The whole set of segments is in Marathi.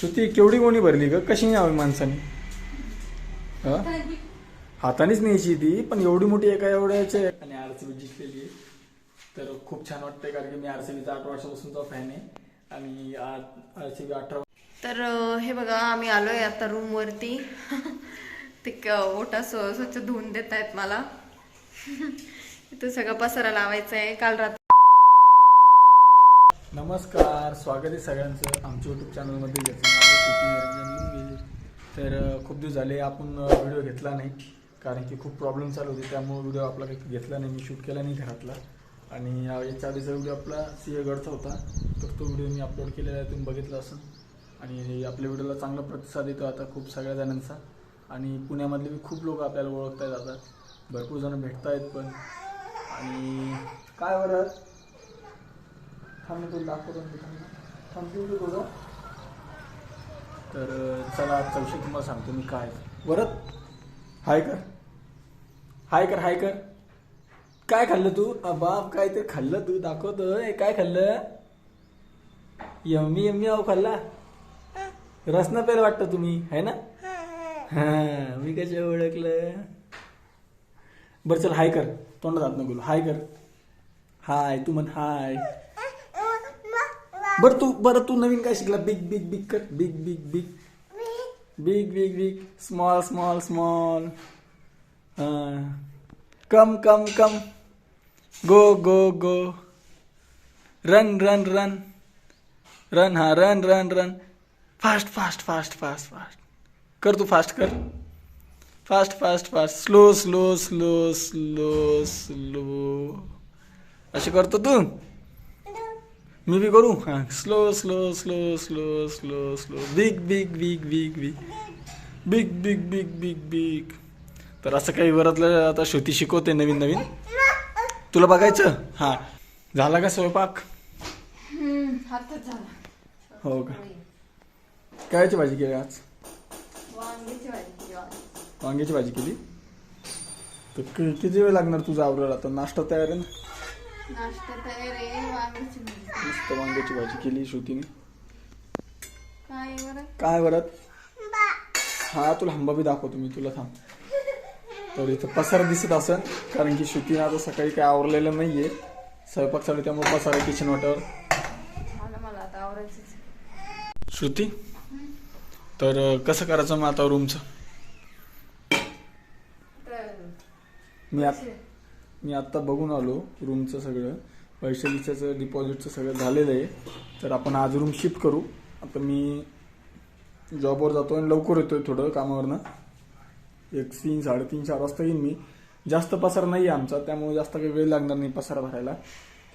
श्रुती केवढी गोणी भरली ग? कशी न्यावी माणसाने? हातानेच न्यायची ती पण एवढी मोठी एका एवढ्याची. आणि आरसीबी जिंकलेली तर खूप छान वाटतंय कारण की मी आरसीबीचा आठ वर्षापासूनचा फॅन आहे. आणि आरसीबी अठरा तर हे बघा आम्ही आलोय आता रूम वरती. ते ओटा स्वच्छ धुवून देत आहेत मला. इथं सगळं पसारा लावायचा आहे काल रात्री नमस्कार स्वागत आहे सगळ्यांचं. आमच्या यूट्यूब चॅनलमध्ये ज्याचं नाव आहे निरंजन तर खूप दिवस झाले आपण व्हिडिओ घेतला नाही कारण की खूप प्रॉब्लेम चालू होते. त्यामुळे व्हिडिओ आपला काही घेतला नाही मी शूट केला नाही घरातला. आणि याच्या आधीचा व्हिडिओ आपला सिंहगडचा होता. तर तो व्हिडिओ मी अपलोड केलेला आहे तुम्ही बघितला असेल. आणि आपल्या व्हिडिओला चांगला प्रतिसाद येतो आता खूप सगळ्या जणांचा. आणि पुण्यामधले बी खूप लोक आपल्याला ओळखता येतात भरपूर जण भेटत आहेत पण. आणि काय बरं? थांब दाखवतो मी तर चला आजचा तुम्हाला सांगतो मी काय. वरत. हाय कर. हाय कर हाय कर. काय खाल्लं तू? बाप काय ते खाल्लं तू? दाखवतो काय खाल्लं? यम्मी यम्मी अहो खाल्ला? रसना पेर वाटतं तुम्ही है ना? हा मी कशा ओळखलं? बरं चल हाय कर. तोंडात हात नको हाय कर. हाय तू म्हण हाय. बर तू बरं तू नवीन काय शिकला? बिग बिग बिग कर big big big big big big small small small come come come go go go run run run run हा run run run fast fast fast fast fast कर तू फास्ट कर fast fast fast slow slow slow slow slow असे करतो तू मी बी करू हां slow slow slow slow slow slow big big big big big big big big big big तर असं काही वरातलं आता श्रुती शिकवते नवीन नवीन. तुला बघायचं? हां. झाला का स्वयंपाक? हो का? कायची भाजी केली आज? वांग्याची भाजी केली तर कि- किती वेळ लागणार तुझा आवरायला? आता नाश्ता तयार आहे ना? नाश्ता तयार आहे वांग्याची भाजी. मस्त वांग्याची भाजी केली श्रुतीने. काय बरं? काय वरात हा तुला हंबा बी दाखवतो मी तुला थांब. तर इथं पसारा दिसत असेल कारण की श्रुतीने आता सकाळी काय आवरलेलं नाहीये. स्वयंपाक चालू आहे, त्यामुळे पसारा किचन वाट्यावर झालं मला आता आवरायचंच. श्रुती? तर अं, कसं करायचं मग आता रूमचं तर मी आत मी आत्ता बघून आलो रूमचं सगळं. वैशालीचं डिपॉझिटचं सगळं झालेलं आहे. तर आपण आज रूम शिफ्ट करू. आता मी जॉबवर जातो आणि लवकर येतोय थोडं कामावरनं. एक तीन साडेतीन चार वाजता येईन मी. जास्त पसारा नाही आहे आमचा त्यामुळे जास्त काही वेळ लागणार नाही पसारा भरायला.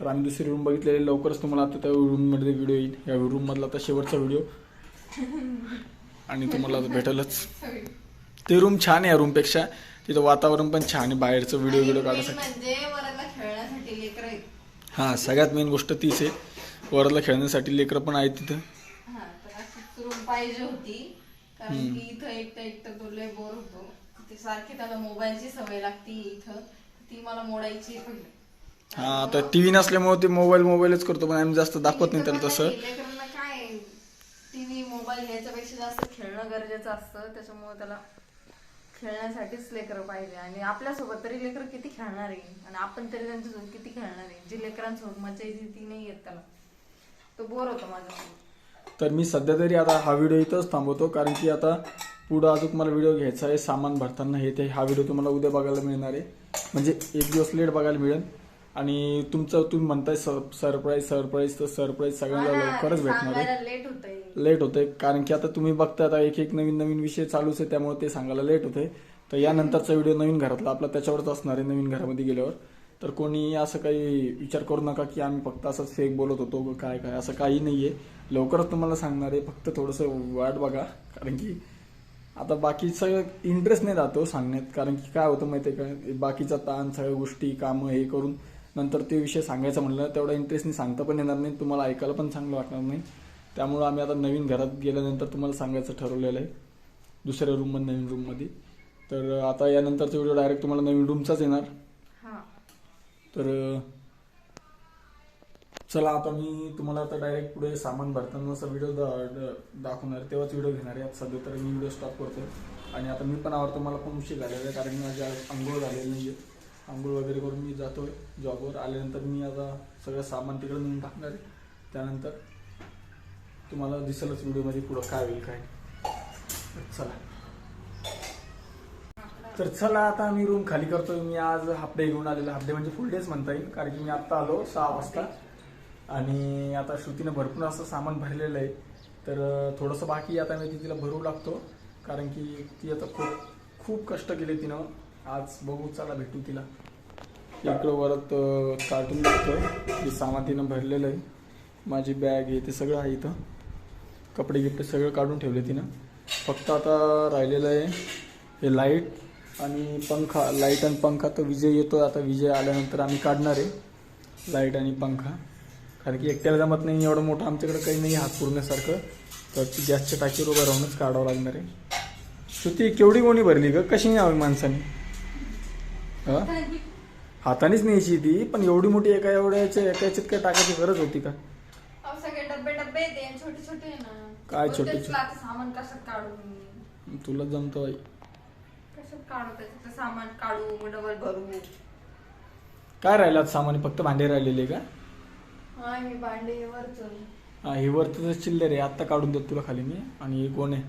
तर आम्ही दुसरी रूम बघितलेली लवकरच तुम्हाला आता त्या रूममध्ये व्हिडिओ येईल. या रूममधला आता शेवटचा व्हिडिओ आणि तुम्हाला भेटेलच. ते रूम छान आहे या रूमपेक्षा तिथं वातावरण पण छान आहे बाहेरचं व्हिडिओ व्हिडिओ काढायसाठी म्हणजे वराला खेळण्यासाठी लेकर आहेत. हां सगळ्यात मेन गोष्ट तीच आहे. वरला खेळण्यासाठी लेकरं पण आहेत तिथं. हा तर अशीच रूम पाहिजे होती. कारण की इथं एकटं एकटं तो लय बोर होतो. ते सारखी त्याला मोबाईलची सवय लागती इथं. ती मला मोडायची हां आता टी व्ही नसल्यामुळे ते मोबाईल मोबाईलच करतो पण आम्ही जास्त दाखवत नाही त्याला तसं. लेकरांना काय टीव्ही मोबाईल याच्यापेक्षा जास्त खेळणं गरजेचं असतं. त्याच्यामुळे त्याला खेळण्यासाठीच लेकरं पाहिजे. आणि आपल्यासोबत तरी लेकरं किती खेळणार आहे? आणि आपण तरी त्यांच्यासोबत किती खेळणार आहे? जी लेकरांसोबत मजा येते ती नाही येत त्याला. तो बोर होतो माझ्यासोबत. तर मी सध्या तरी आता हा व्हिडिओ इथंच थांबवतो कारण की आता पुढं अजून मला व्हिडिओ घ्यायचा आहे सामान भरताना हे ते हा व्हिडिओ तुम्हाला उद्या बघायला मिळणार आहे. म्हणजे एक दिवस लेट बघायला मिळेल. आणि तुमचं तुम्ही म्हणताय सरप्राईज सरप्राईज तर सरप्राईज सगळ्यांना लवकरच भेटणार आहे. लेट होतंय. लेट होते कारण की आता तुम्ही बघता आता एक एक नवीन नवीन विषय चालूच आहे त्यामुळे ते सांगायला लेट होते तर यानंतरचा व्हिडिओ नवीन घरातला आपला त्याच्यावरच असणार आहे नवीन घरामध्ये गेल्यावर. तर कोणी असं काही विचार करू नका की आम्ही फक्त असंच फेक बोलत होतो काय काय असं काही नाही आहे लवकरच तुम्हाला सांगणार आहे फक्त थोडंसं वाट बघा कारण की आता बाकीचं इंटरेस्ट नाही राहतो सांगण्यात कारण की काय होतं माहिती आहे का? बाकीचा ताण सगळ्या गोष्टी कामं हे करून नंतर ते विषय सांगायचं म्हणलं तेवढा इंटरेस्टने सांगता पण येणार नाही. तुम्हाला ऐकायला पण चांगलं वाटणार नाही. त्यामुळं आम्ही आता नवीन घरात गेल्यानंतर तुम्हाला सांगायचं ठरवलेलं आहे. दुसऱ्या रूममध्ये नवीन रूममध्ये तर आता यानंतरचा व्हिडिओ डायरेक्ट तुम्हाला नवीन रूमचाच येणार. तर चला आता मी तुम्हाला आता डायरेक्ट पुढे सामान भरतानाचा व्हिडिओ दाखवणार. तेव्हाच व्हिडिओ घेणार आहे. आता सध्या तर मी व्हिडिओ स्टॉप करतो आणि आता मी पण आवडतो मला पण उशीर झालेला आहे कारण माझ्या आंघोळ झालेली नाही आहे आंघोळ वगैरे करून मी जातोय. जॉबवर आल्यानंतर मी आता सगळं सामान तिकडे नेऊन टाकणार आहे. त्यानंतर तुम्हाला दिसेलच व्हिडिओमध्ये पुढं काय होईल काय चला. तर चला आता मी रूम खाली करतोय. मी आज हाफ डे घेऊन आलेलो. हाफ डे म्हणजे फुल डेच म्हणता येईल. कारण की मी आत्ता आलो सहा वाजता. आणि आता श्रुतीनं भरपूर असं सामान भरलेलं आहे. तर थोडंसं बाकी आता मी तिला भरू लागतो. कारण की ती आता खूप खूप कष्ट केले तिनं. आज बघू चला भेटू तिला. इकडं वरत कार्टून बघतोय. जे सामान तिनं भरलेलं आहे. माझी बॅग आहे ते सगळं आहे इथं. कपडे गिपडे सगळं काढून ठेवले तिनं. फक्त आता राहिलेलं आहे हे लाइट आणि पंखा. लाइट आणि पंखा तर विजय येतो आता विजय आल्यानंतर आम्ही काढणार आहे. लाइट आणि पंखा. कारण की एकट्याला जमत नाही एवढं मोठं आमच्याकडे काही नाही हात पुरण्यासारखं. तर ती गॅसच्या टाकीवर उभं राहूनच काढावं लागणार आहे. श्रुती केवढी गोणी भरली ग? कशी नाही हवी माणसाने? हातानेच न्यायची ती पण एवढी मोठी एका एवढ्याच्या एका याच्यात काय टाकायची गरज होती का? अहो, सगळे डब्बे डब्बे येते छोटे छोटे आहे ना. काय छोटे सामान कशात काढू मी? तुला जमतो काढू? त्याच्यातलं सामान काढू मग डबल भरू. काय राहिलं आज सामान? फक्त भांडे राहिलेले का? हा मी भांडे वरच. हा हे वरचं चिल्लर आहे. आत्ता काढून देतो तुला खाली मी. आणि हे कोण आहे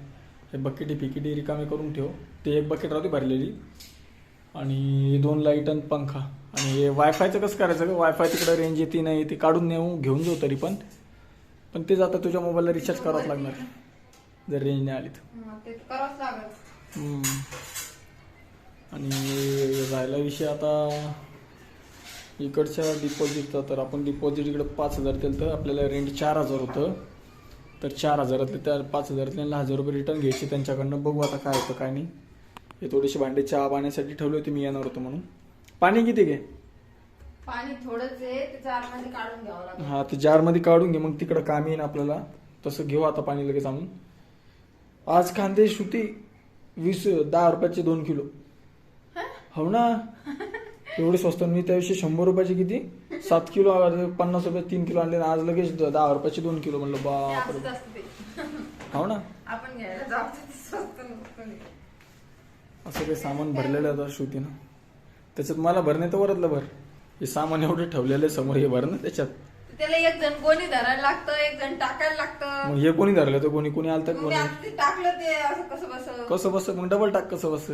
हे बकेटी फिकिटी रिकामे करून ठेव. ते एक बकेट राहते भरलेली. आणि दोन लाइट आणि पंखा. आणि हे वायफायचं कसं करायचं का वायफाय तिकडे रेंज येते नाही ते काढून नेऊ घेऊन जाऊ तरी पण. पण ते जाता तुझ्या मोबाईलला रिचार्ज करावंच लागणार. जर रेंज नाही आली तर. आणि राहिला विषय आता इकडच्या डिपॉझिटचा तर आपण डिपॉझिट इकडे पाच हजार दिलं तर आपल्याला रेंट चार हजार होतं. तर चार हजारातले त्या पाच हजारातल्या हजार रुपये रिटर्न घ्यायचे त्यांच्याकडनं. बघू आता काय होतं काय नाही. हे थोडेसे भांडे चहा पाण्यासाठी ठेवले होते मी येणार होतो म्हणून. पाणी किती घे? पाणी थोडंच आहे ते जारमध्ये काढून घ्यावं लागेल. हा ते जारमध्ये काढून घे मग तिकडं काम येईन आपल्याला. तसं घेऊ आता पाणी लगेच आणून. आज कांदे श्रुती वीस दहा रुपयाचे दोन किलो. हो? ना? एवढे स्वस्त मी त्याविषयी शंभर रुपयाचे किती? सात किलो पन्नास रुपये तीन किलो आणले आणि आज लगेच द- दहा रुपयाचे दोन किलो म्हणलं ते. हो ना? आपण घ्यायला जाऊ ते. असं काही सामान भरलेलं आहे आता श्रुतीनं. त्याच्यात मला भरणे तर वरतलं भर. हे सामान एवढे ठेवलेलं आहे समोर हे भर ना त्याच्यात. त्याला एक जण कोणी धरायला लागतं एक जण टाकायला लागतं. मग हे कोणी धरलं तर कोणी कोणी आलं तर मग मी कोणी? आता ते टाकलं ते असं कसं बस. कसं बस? मग डबल टाक कसं बस?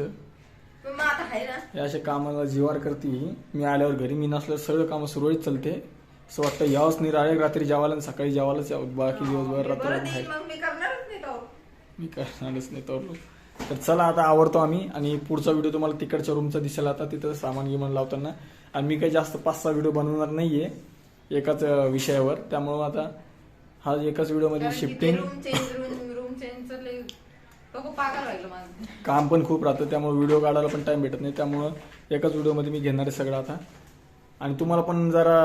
मग आता आहे ना. हे असे कामाला जीवार करते. ही. मी आल्यावर घरी मी नसल्यावर सगळं कामं सुरळीत चालते. असं वाटतं यावंच नाही राहिले रात्री जेवायला आणि सकाळी जेवायलाच यावं. बाकी दिवसभर मी रात्र बाहेर मग मी करणारच नाही तो. मी करणारच नाही तर तर चला आता आवडतो आम्ही आणि पुढचा व्हिडिओ तुम्हाला तिकडच्या रूमचा दिसेल आता तिथं सामान गिमान लावताना. आणि मी काही जास्त पाच सहा व्हिडिओ बनवणार नाहीये एकाच अं, विषयावर. त्यामुळं आता हा एकाच व्हिडिओमध्ये शिफ्टिंग काम पण खूप राहतं त्यामुळे व्हिडिओ काढायला पण टाइम भेटत नाही. त्यामुळं एकाच व्हिडिओमध्ये मी घेणार आहे सगळं आता. आणि तुम्हाला पण जरा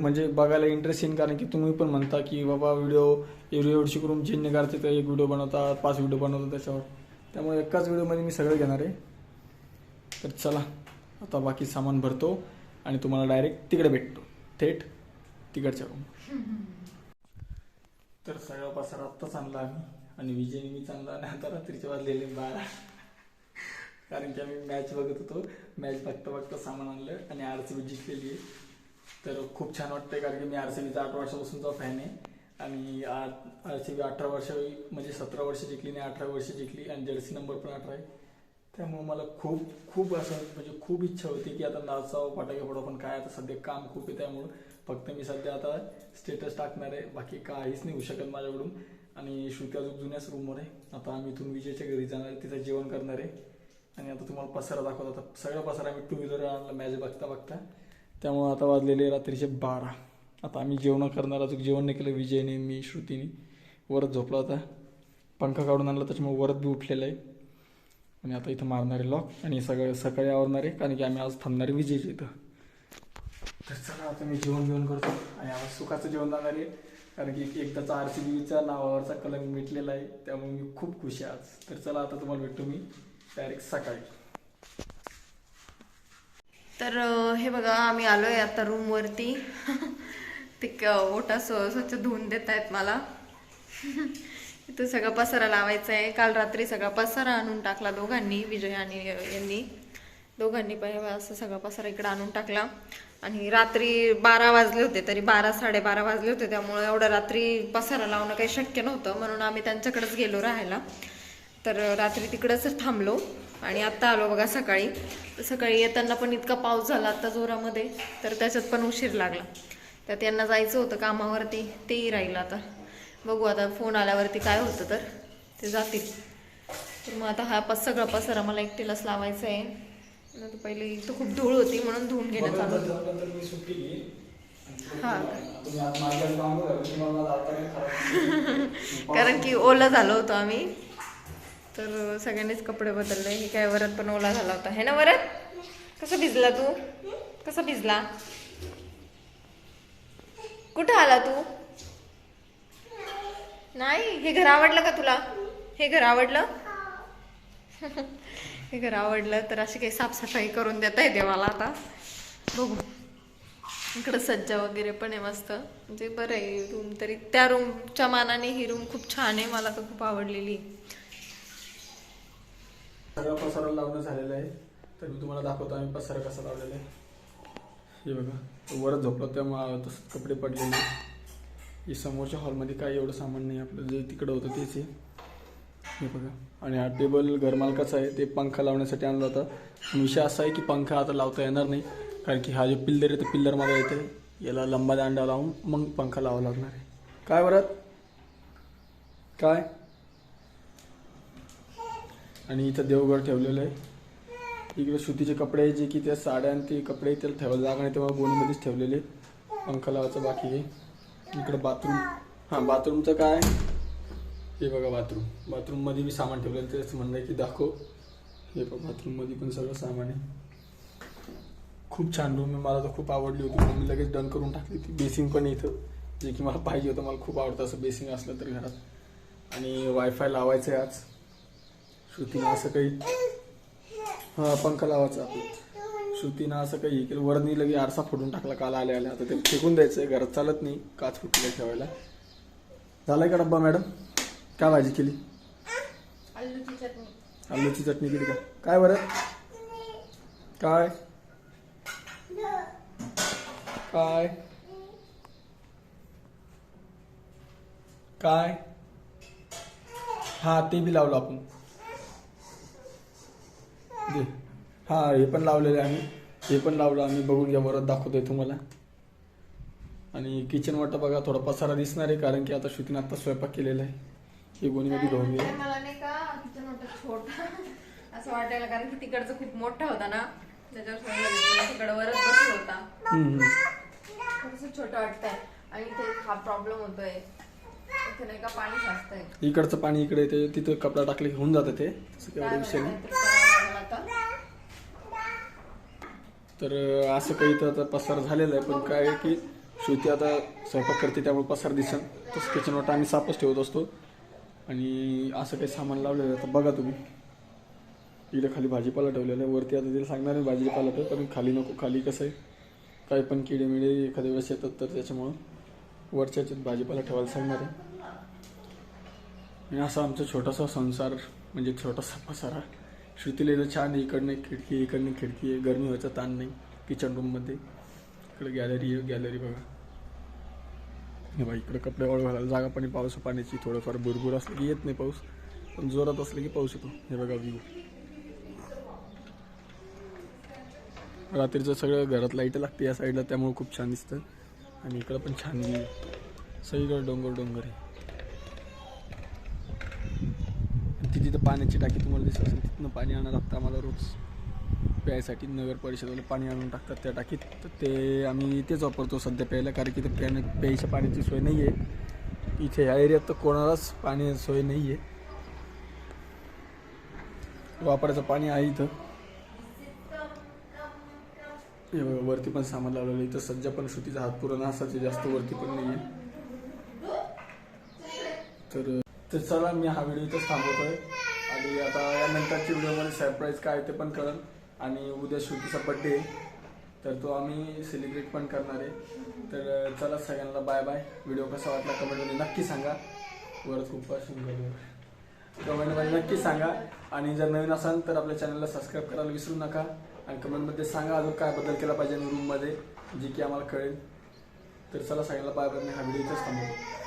म्हणजे बघायला इंटरेस्ट येईल कारण की तुम्ही पण म्हणता की बाबा व्हिडिओ एवढी एवढी रूम चेंज नाही करायचे तर एक व्हिडिओ बनवता पाच व्हिडिओ बनवता त्याच्यावर. त्यामुळे एकाच व्हिडिओमध्ये मी सगळं घेणार आहे. तर चला आता बाकी सामान भरतो आणि तुम्हाला डायरेक्ट तिकडे भेटतो. थेट तिकडच्या रूम तर सगळा पसारा आत्ताच आणला आम्ही आणि विजयने मी चांगला आणि आता रात्रीचे वाजलेले बारा. कारण की आम्ही मॅच बघत होतो. मॅच बघता बघता सामान आणलं आणि आर सी बी जिंकलेली आहे. तर खूप छान वाटतंय कारण की मी आर सी बीचा आठ वर्षापासूनचा फॅन आहे. आणि आर सी बी अठरा वर्ष म्हणजे सतरा वर्ष जिंकली नाही अठरा वर्ष जिंकली आणि जर्सी नंबर पण अठरा आहे. त्यामुळे मला खूप खूप असं म्हणजे खूप इच्छा होती की आता नाचावं फटाके फोडा पण काय आता सध्या काम खूप आहे त्यामुळं. फक्त मी सध्या आता स्टेटस टाकणार आहे. बाकी काहीच नाही होऊ शकत माझ्याकडून. आणि श्रुती अजून जुन्याच रूमवर आहे. आता आम्ही इथून विजयच्या घरी जाणार आहे. तिथं जेवण करणार आहे. आणि आता तुम्हाला पसारा दाखवत. आता सगळा पसारा आम्ही टू व्हीलर आणला. मॅच बघता बघता. त्यामुळे आता वाजलेले रात्रीचे बारा. आता आम्ही जेवण करणार अजून जेवण नाही केलं विजयने मी श्रुतीने. वरच झोपला होता. पंखा काढून आणला त्याच्यामुळे वरत बी उठलेलं आहे. आणि आता इथं मारणारे लॉक आणि सगळं सकाळी आवरणार आहे कारण की आम्ही आज थांबणार आहे विजयच्या इथं. तर चला आता मी जेवण जेवण करतो. आणि आज सुखाचं जेवण जाणार आहे. कारण की एकदाचा आर सी बीचा नावावरचा कलंक मिटलेला आहे. त्यामुळे मी खूप खुश आहे आज. तर चला आता तुम्हाला भेटतो मी डायरेक्ट सकाळी. तर हे बघा आम्ही आलो आहे आता रूमवरती ते क- ओटा स्वच्छ धुवून देत आहेत मला. इथं सगळा पसारा लावायचा आहे काल रात्री सगळा पसारा आणून टाकला दोघांनी विजय आणि यांनी. दोघांनी पण असं सगळा पसारा इकडे आणून टाकला. आणि रात्री बारा वाजले होते तरी बारा साडेबारा वाजले होते. त्यामुळे एवढं रात्री पसारा लावणं काही शक्य नव्हतं. म्हणून आम्ही त्यांच्याकडेच गेलो राहायला. तर रात्री तिकडंच थांबलो. आणि आत्ता आलो बघा सकाळी. सकाळी येताना पण इतका पाऊस झाला आत्ता जोरामध्ये. तर त्याच्यात पण उशीर लागला. त्यात यांना जायचं होतं कामावरती तेही राहिलं आता. बघू आता फोन आल्यावरती काय होतं तर. ते जातील. तर मग आता हा पस सगळा पसारा मला एकटीलाच लावायचा आहे तर पहिले इथं खूप धूळ होती म्हणून धुवून घेणं चालू. होतं. मी सुट्टी घेईन. हा. तुम्ही आज माझ्या कामावर आहे, तुम्हाला जाता नाही खराब. कारण की ओलं झालो होतो आम्ही. तर सगळ्यांनीच कपडे बदलले. हे काय वरत पण ओला झाला होता. हे ना वरत? कसा भिजला तू? कसा भिजला? कुठं आला तू? नाही? हे घर आवडलं का तुला? हे घर आवडलं? हे घर आवडलं तर अशी काही साफसफाई करून देता आहे मला आता. बघू. इकडं सज्जा वगैरे पण आहे मस्त. म्हणजे बरं आहे रूम तरी. त्या रूमच्या मानाने ही रूम खूप छान आहे मला तर खूप आवडलेली. आहे. सगळा पसारा लावणं झालेला आहे. तर मी तुम्हाला दाखवतो आम्ही पसारा कसा लावलेला आहे. हे बघा. वरच झोपलो त्यामुळे तसंच कपडे पडलेले. हे समोरच्या हॉलमध्ये काय एवढं सामान नाही आपलं जे तिकडं होतं तेच आहे. हे बघा. आणि हा टेबल घरमालकाचा आहे ते पंखा लावण्यासाठी आणला होता. विषय असा आहे की पंखा आता लावता येणार नाही कारण की हा जो पिल्लर आहे तो पिल्लरमध्ये येते याला लंबा दांडा लावून मग पंखा लावा लागणार आहे. काय बरं काय? आणि इथं देवघर ठेवलेलं आहे. इकडे सुतीचे कपडे आहे जे की त्या साड्या आणि ते कपडे त्याला ठेवायला जागा नाही तेव्हा गोणीमध्येच ठेवलेले. आहेत. पंखा लावायचं बाकी आहे. इकडं बाथरूम. हां बाथरूमचं काय? हे बघा बाथरूम. बाथरूममध्ये मी सामान ठेवलेलं तेच म्हणणं आहे की दाखव. हे बघा बाथरूममध्ये पण सगळं सामान आहे. खूप छान रूम आहे. मला तर खूप आवडली होती. म्हणून मी लगेच डन करून टाकली ती बेसिंग पण इथं. जे की मला पाहिजे होतं मला खूप आवडतं. असं बेसिंग असलं तर घरात. आणि वायफाय लावायचं आहे आज. श्रुतीनं असं काही हा पंखा लावायचा. श्रुतीनं असं काही केलं. वरनी लगे आरसा फोडून टाकला काल आल्या आल्या आता ते फेकून द्यायचंय. घरात चालत नाही. काच फुटले ठेवायला. झालाय का डब्बा मॅडम? काय भाजी केली? आलूची चटणी. आलूची चटणी केली का? काय बरं? काय? काय? काय? हा ते बी लावलं आपण. दे. हा हे पण लावलेलं आहे आम्ही. हे पण लावलं आम्ही बघून घ्या बरं दाखवतोय तुम्हाला. आणि किचन वाटा बघा थोडा पसारा दिसणार आहे कारण की आता श्रुतीने आता स्वयंपाक केलेला आहे. हे गोणीमध्ये घेऊन घे मला नाही का किचन वाटत छोटा असं वाटायला कारण की तिकडचं खूप मोठा होता ना त्याच्यावर सगळं घेतलं. तिकडं वरच बसला होता. थोडस छोटं वाटतंय. आणि इथे हा प्रॉब्लेम होतोय. इथे नाही का पाणी साचतंय. इकडचं पाणी इकडे येते तिथं कपडा टाकले होऊन जातं ते. तसं काही विषय नाही. आता. तर असं काही तर आता पसार झालेलं आहे पण काय आहे की श्रुती आता स्वयंपाक करते त्यामुळे पसार दिसन. तसं किचन वाटा आम्ही सापच ठेवत असतो. आणि असं काही सामान लावलेलं आहे तर बघा तुम्ही. इकडे खाली भाजीपाला ठेवलेला आहे वरती आता तिला सांगणार आहे भाजीपाला तर पण खाली नको खाली कसं आहे? काही पण किडे मिडे एखाद्या वेळेस येतात तर त्याच्यामुळं वरच्या भाजीपाला ठेवायला सांगणार आहे. आणि असा आमचा छोटासा संसार म्हणजे छोटासा पसारा. श्रुतीला इथं छान आहे. इकडनं खिडकी आहे, इकडनं खिडकी आहे. गरमी व्हायचा ताण नाही किचन रूममध्ये इकडे गॅलरी आहे गॅलरी बघा. हे बघा इकडे कपडे वाळू घालायला जागा पण पाऊस पाण्याची थोडंफार भुरभुर असलं की येत नाही पाऊस पण जोरात असलं की पाऊस येतो. हे बघा व्ह्यू रात्रीचं सगळं घरात लाइट लागते या साईडला त्यामुळे खूप छान दिसतं. आणि इकडं पण छान व्ह्यू सगळीकडे डोंगर डोंगर आहे. जिथं तिथं पाण्याची टाकी तुम्हाला दिसत असेल तिथनं पाणी आणायला लागतं आम्हाला रोज. प्यायसाठी नगर परिषदेला पाणी आणून टाकतात त्या टाकीत. तर ते आम्ही तेच वापरतो सध्या प्यायला कारण की ते प्याने प्यायच्या पाण्याची सोय नाही आहे इथे ह्या एरियात तर कोणालाच पाणी सोय नाही आहे वापरायचं पाणी आहे इथं. वरती पण सामान लावलेलं आहे. इथं सज्जा पण श्रुतीचा हात पुरण असायचे जास्त वरती पण नाही आहे तर तर चला मी हा व्हिडिओ इथंच थांबवतोय. आणि आता यानंतरच्या व्हिडिओमध्ये सरप्राईज काय आहे ते पण कळेल. आणि उद्या श्रुतीचा बड्डे तर तो आम्ही सेलिब्रेट पण करणार आहे. तर चला सगळ्यांना बाय बाय व्हिडिओ कसा वाटला कमेंटमध्ये नक्की सांगा. वरच खूप कमेंटमध्ये नक्की सांगा. आणि जर नवीन असाल तर आपल्या चॅनलला सबस्क्राईब करायला विसरू नका. आणि कमेंटमध्ये सांगा अजून काय बदल केला पाहिजे रूममध्ये जे की आम्हाला कळेल. तर चला सगळ्यांना बाय बाय मी हा व्हिडिओ इथंच थांबवतो.